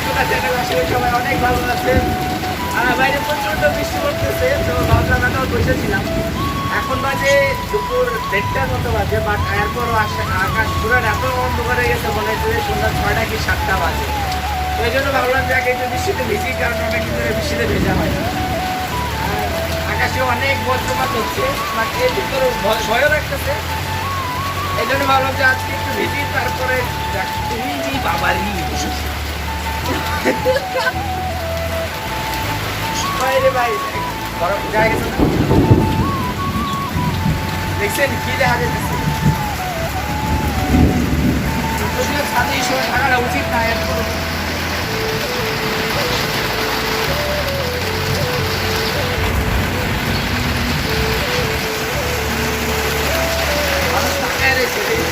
সবাই অনেক ভালো আছেন বাইরে প্রচণ্ড বৃষ্টি পড়তেছে, তো ভাবলাম এখন বসেছিলাম এখন বাজে দুপুর দেড়টার মতো বাজে বাট এরপরও আকাশ পুরো এত অন্ধকার হয়ে গেছে, মনে হচ্ছে সন্ধ্যা ছয়টা কি সাতটা বাজে। এই জন্য ভাবলাম যে আগে একটু বৃষ্টিতে ভিজি, কারণ অনেক ধরে বৃষ্টিতে ভেজা হয় না। আকাশে অনেক বজ্রপাত হচ্ছে বাট এর ভিতরে ভয়- ভয়ও রাখতেছে এই জন্য ভাবলাম যে আজকে একটু ভিজি, তারপরে তুমি জি বাবারি বাইরে ভাই বরফ জায়গা গেছে দেখছেন কি দেখা যদিও ছাদে সময় থাকাটা উচিত না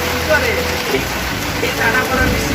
কি করে? এই- টানা পড়া বৃষ্টি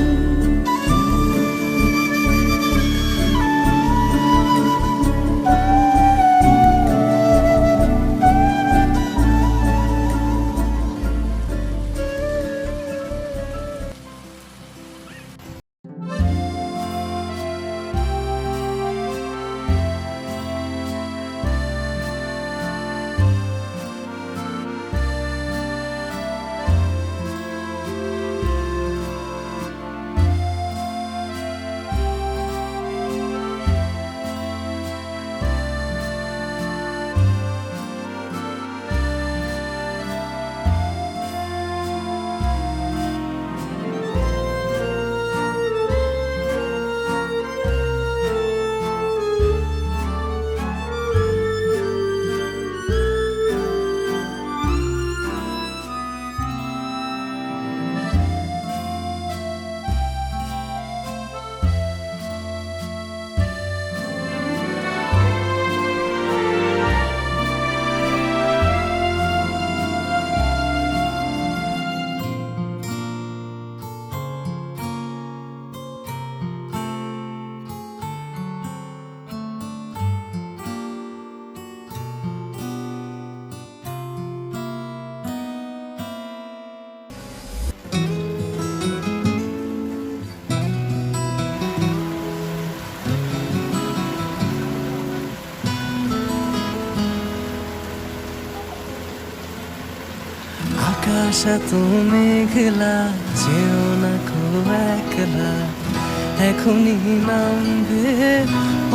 আকাশ এত মেঘলা, যেও না খুব একলা। এখনই নামবে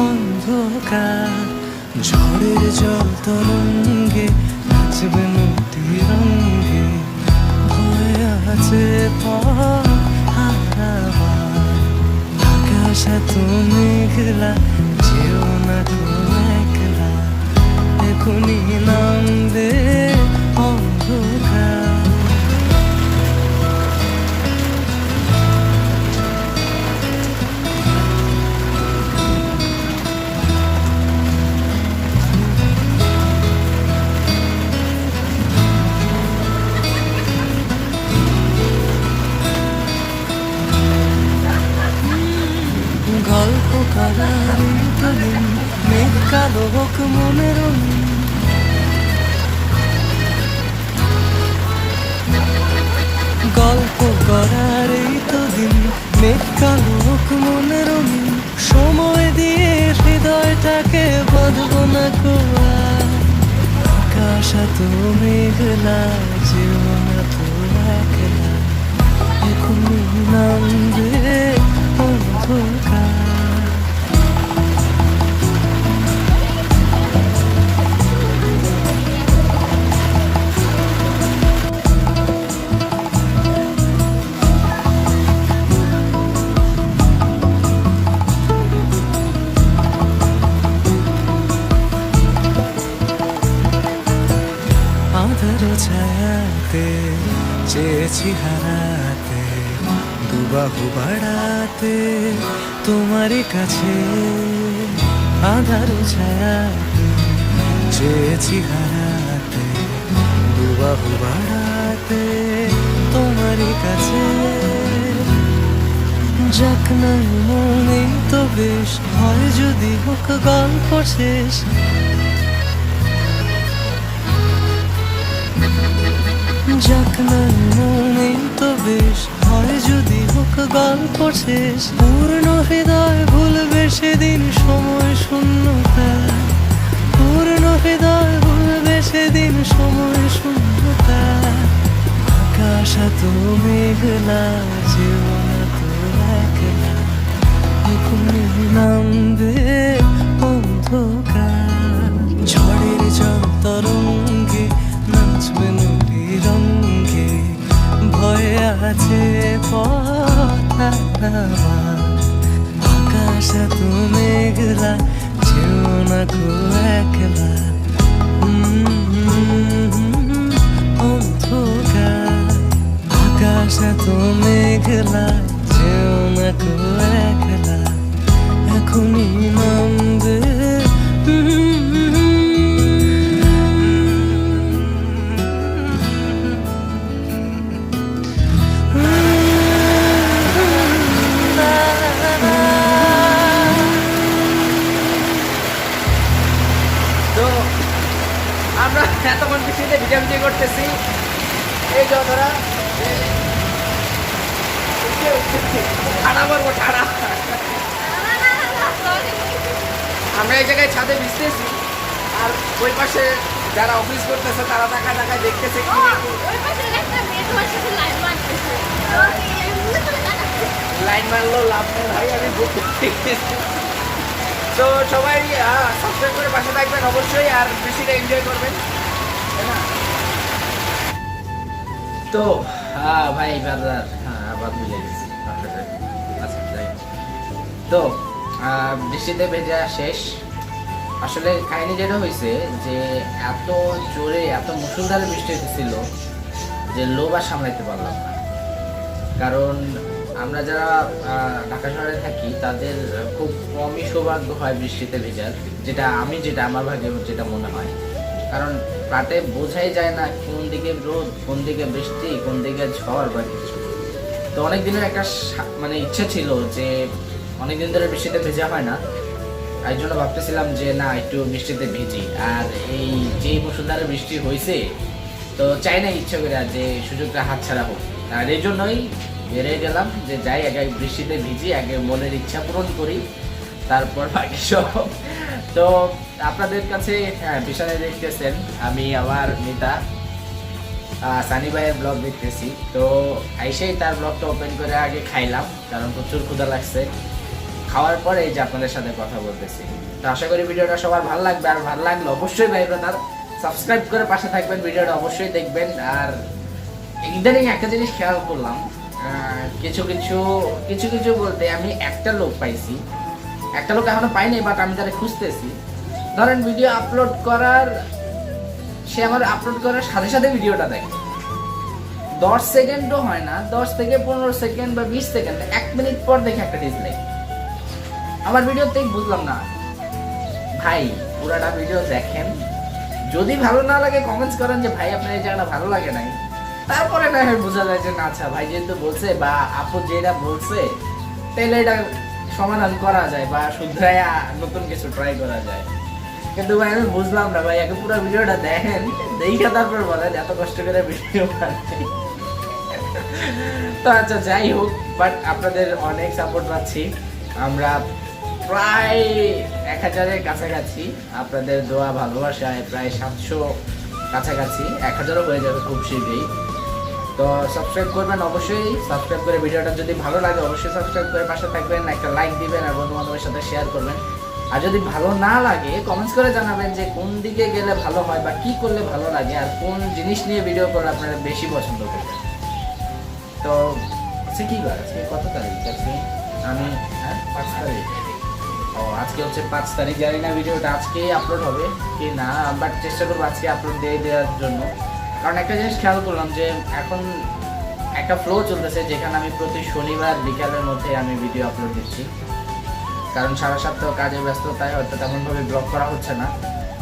অন্ধকার। ঝড়ের জল তরঙ্গে নাচবে নদী রঙ্গে হয়ে আছে আকাশ এত মেঘলা, যেও না খুব একলা। এখনই নামবে গল্প করার এই তো দিন মনে সময় দিয়ে হৃদয়টাকে বাঁধব না কোয়া আকাশ তো মেঘলা, জীবন তো একলা। এখন নাম অন্ধকার। বাড়াতে তোমারই কাছে আধার ছায়াতে চেয়েছি হারাতে, দুবাহু বাড়াতে তোমারই কাছে। যাক না মনে তো বেশ, হয় যদি হোক গল্প শেষ। যাক না মনে তো বেশ শেষ পূর্ণ হৃদয় ভুলবে সেদিন, সময় শূন্যতা। পূর্ণ হৃদয় ভুলবে সেদিন, সময় শূন্যতা। আকাশ তুমি মেঘলা, জীবন তো একলা। মেঘলা যেও না একলা তো আমরা এতক্ষণ বৃষ্টিতে ভিজাভিজি করতেছি। এই ধরা ঠাড়া মারবো ঠাড়া আমরা এই জায়গায় ছাদে ভিজতেছি, আর ওই পাশে যারা অফিস করতেছে, তারা টাকা টাকা দেখতেছে কি লাইন মারলো লাভ নেই, ভাই, আমি বুক তো সবাই সাবস্ক্রাইব করে পাশে থাকবেন অবশ্যই, আর বেশিটা এনজয় করবেন? তো হ্যাঁ ভাই বাজার হ্যাঁ আবার মিলে গেছি। তো বৃষ্টিতে ভেজা শেষ। আসলে কাহিনী যেটা হয়েছে যে, এত জোরে, এত মুসুলধারে বৃষ্টি হতেছিল যে লোভ আর সামলাইতে পারলাম না। কারণ আমরা যারা ঢাকা শহরে থাকি, তাদের খুব কমই সৌভাগ্য হয় বৃষ্টিতে ভেজার, যেটা আমি, যেটা আমার ভাগে যেটা মনে হয়। কারণ রাতে বোঝাই যায় না কোন দিকে রোদ, কোন দিকে বৃষ্টি, কোন দিকে ঝড় বা কিছু তো অনেক দিনের একটা মানে ইচ্ছা ছিল যে অনেক দিন ধরে বৃষ্টিতে ভেজা হয় না। এই জন্য ভাবতেছিলাম যে, না, একটু বৃষ্টিতে ভিজি। আর এই যে মুসুলধারে বৃষ্টি হয়েছে তো চাই না ইচ্ছা করে যে সুযোগটা হাতছাড়া হোক। আর এই জন্যই বেরিয়ে গেলাম যে যাই, আগে বৃষ্টিতে ভিজি, আগে মনের ইচ্ছা পূরণ করি, তারপর বাকি সব। তো আপনাদের কাছে হ্যাঁ বিশালে দেখতেছেন, আমি আমার নেতা সানি ভাইয়ের ব্লগ দেখতেছি। তো আইসেই তার ব্লগটা ওপেন করে আগে খাইলাম, কারণ প্রচুর ক্ষুধা লাগছে। খাওয়ার পরে এই যে আপনাদের সাথে কথা বলতেছি। তো আশা করি ভিডিওটা সবার ভালো লাগবে, আর ভালো লাগলে অবশ্যই ভাই ব্রাদার সাবস্ক্রাইব করে পাশে থাকবেন, ভিডিওটা অবশ্যই দেখবেন। আর ইদানিং একটা জিনিস খেয়াল করলাম কিছু কিছু কিছু কিছু বলতে আমি একটা লোক পাইছি। একটা লোক এখনও পাইনি বাট আমি তারা খুঁজতেছি। ধরেন ভিডিও আপলোড করার, সে আমার আপলোড করার সাথে সাথে ভিডিওটা দেখে। দশ সেকেন্ডও হয় না, দশ থেকে পনেরো সেকেন্ড বা বিশ সেকেন্ড এক মিনিট পর দেখে একটা ডিসলাইক আমার ভিডিওতেই বুঝলাম না। ভাই, পুরাটা ভিডিও দেখেন। যদি ভালো না লাগে কমেন্টস করেন যে, ভাই, আপনার এই জায়গাটা ভালো লাগে নাই। তারপরে না হয় বোঝা যায় যে, না আচ্ছা ভাই যেহেতু বলছে বা আপু যেটা বলছে তাহলে এটা সমাধান করা যায় বা শুধরাইয়া নতুন কিছু ট্রাই করা যায়। কিন্তু ভাই, আমি বুঝলাম না, ভাই, আগে পুরো ভিডিওটা দেখেন, দেখে তারপর বলেন, এত কষ্ট করে ভিডিও তো আচ্ছা যাই হোক বাট আপনাদের অনেক সাপোর্ট পাচ্ছি। আমরা আপনাদের দোয়া ভালোবাসায় প্রায় সাতশো কাছাকাছি। এক হাজারও হয়ে যাবে খুব শীঘ্রই। তো সাবস্ক্রাইব করবেন অবশ্যই। সাবস্ক্রাইব করে ভিডিওটা যদি ভালো লাগে, অবশ্যই সাবস্ক্রাইব করে পাশে থাকবেন, একটা লাইক দিবেন আর বন্ধু বান্ধবের সাথে শেয়ার করবেন। আর যদি ভালো না লাগে কমেন্টস করে জানাবেন যে কোন দিকে গেলে ভালো হয় বা কি করলে ভালো লাগে আর কোন জিনিস নিয়ে ভিডিও করলে আপনারা বেশি পছন্দ করবেন। তো আজকে কি বার? আজকে কত তারিখ? আজকে আমি হ্যাঁ পাঁচ তারিখ। ও, আজকে হচ্ছে পাঁচ তারিখ, জানি না ভিডিওটা আজকেই আপলোড হবে কি না বাট চেষ্টা করব আজকে আপলোড দিয়ে দেওয়ার জন্য। কারণ একটা জিনিস খেয়াল করলাম যে এখন একটা ফ্লো চলতেছে, যেখানে আমি প্রতি শনিবার বিকালের মধ্যে আমি ভিডিও আপলোড দিচ্ছি। কারণ সারা সপ্তাহ কাজে ব্যস্ততায় হয়তো তেমনভাবে ব্লগ করা হচ্ছে না।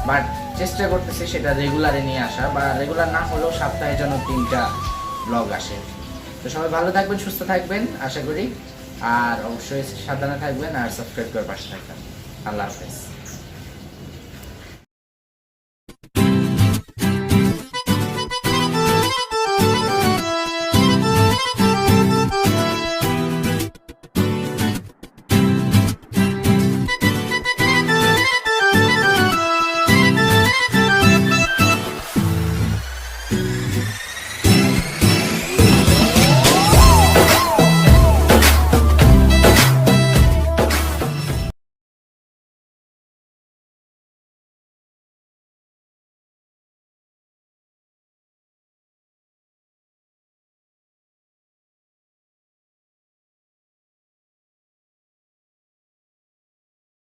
বাট চেষ্টা করতেছি সেটা রেগুলারে নিয়ে আসা, বা রেগুলার না হলেও সপ্তাহে যেন তিনটা ব্লগ আসে। তো সবাই ভালো থাকবেন, সুস্থ থাকবেন, আশা করি। আর অবশ্যই সাবধানে থাকবেন আর সাবস্ক্রাইব করে পাশে থাকবেন। আল্লাহ হাফেজ।